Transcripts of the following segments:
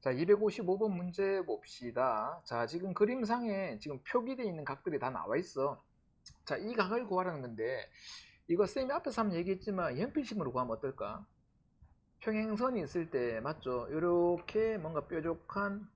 자, 255번 문제 봅시다. 자, 지금 그림상에 지금 표기되어 있는 각들이 다 나와 있어. 자, 이 각을 구하라는 건데, 이거 쌤이 앞에서 한번 얘기했지만, 연필식으로 구하면 어떨까? 평행선이 있을 때, 맞죠? 이렇게 뭔가 뾰족한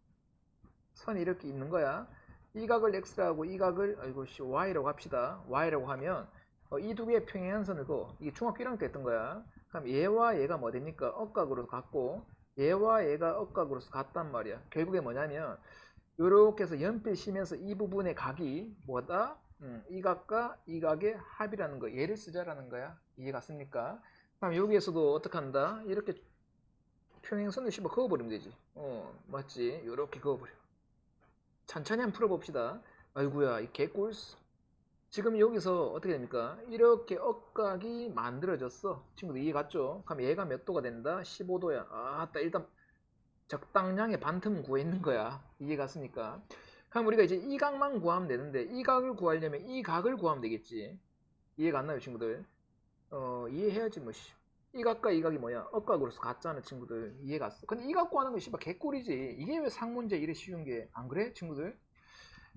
선이 이렇게 있는 거야. 이 각을 x라고, 이 각을, 아이고, 씨, y라고 합시다. y라고 하면, 어, 이두 개의 평행한 선을 그, 이게 중학교 1학년 때 했던 거야. 그럼 얘와 얘가 뭐 됩니까? 억각으로 같고, 얘와 얘가 억각으로서 같단 말이야. 결국에 뭐냐면 이렇게 해서 연필 쉬면서 이 부분의 각이 뭐다? 음, 이 각과 이 각의 합이라는 거. 얘를 쓰자라는 거야. 이해 갔습니까? 그럼 여기에서도 어떻게 한다? 이렇게 평행선을 씹어 그어버리면 되지. 어, 맞지? 이렇게 그어버려. 천천히 한번 풀어봅시다. 아이구야, 이 개꿀스. 지금 여기서 어떻게 됩니까? 이렇게 억각이 만들어졌어. 친구들 이해 갔죠? 그럼 얘가 몇 도가 된다? 15도야. 아따 일단 적당량의 반틈 구했는 거야. 이해 갔습니까? 그럼 우리가 이제 이 각만 구하면 되는데 이 각을 구하려면 이 각을 구하면 되겠지. 이해 갔나요, 친구들? 어, 이해해야지 뭐. 씨. 이 각과 이 각이 뭐야? 억각으로서 같잖아, 친구들. 이해 갔어. 근데 이 각 구하는 거 씨발 개꿀이지. 이게 왜 상문제 이래 쉬운 게 안 그래, 친구들?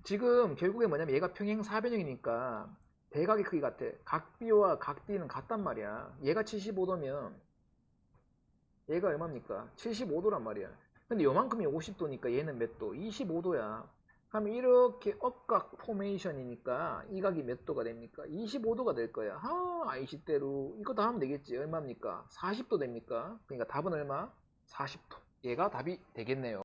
지금 결국에 뭐냐면 얘가 평행 사변형이니까 대각의 크기 같아. 각 B와 각 D는 같단 말이야. 얘가 75도면 얘가 얼마입니까? 75도란 말이야. 근데 요만큼이 50도니까 얘는 몇 도? 25도야. 그럼 이렇게 억각 포메이션이니까 이 각이 몇 도가 됩니까? 25도가 될 거야. 아, 아이시대로 이거 다 하면 되겠지. 얼마입니까? 40도 됩니까? 그러니까 답은 얼마? 40도. 얘가 답이 되겠네요.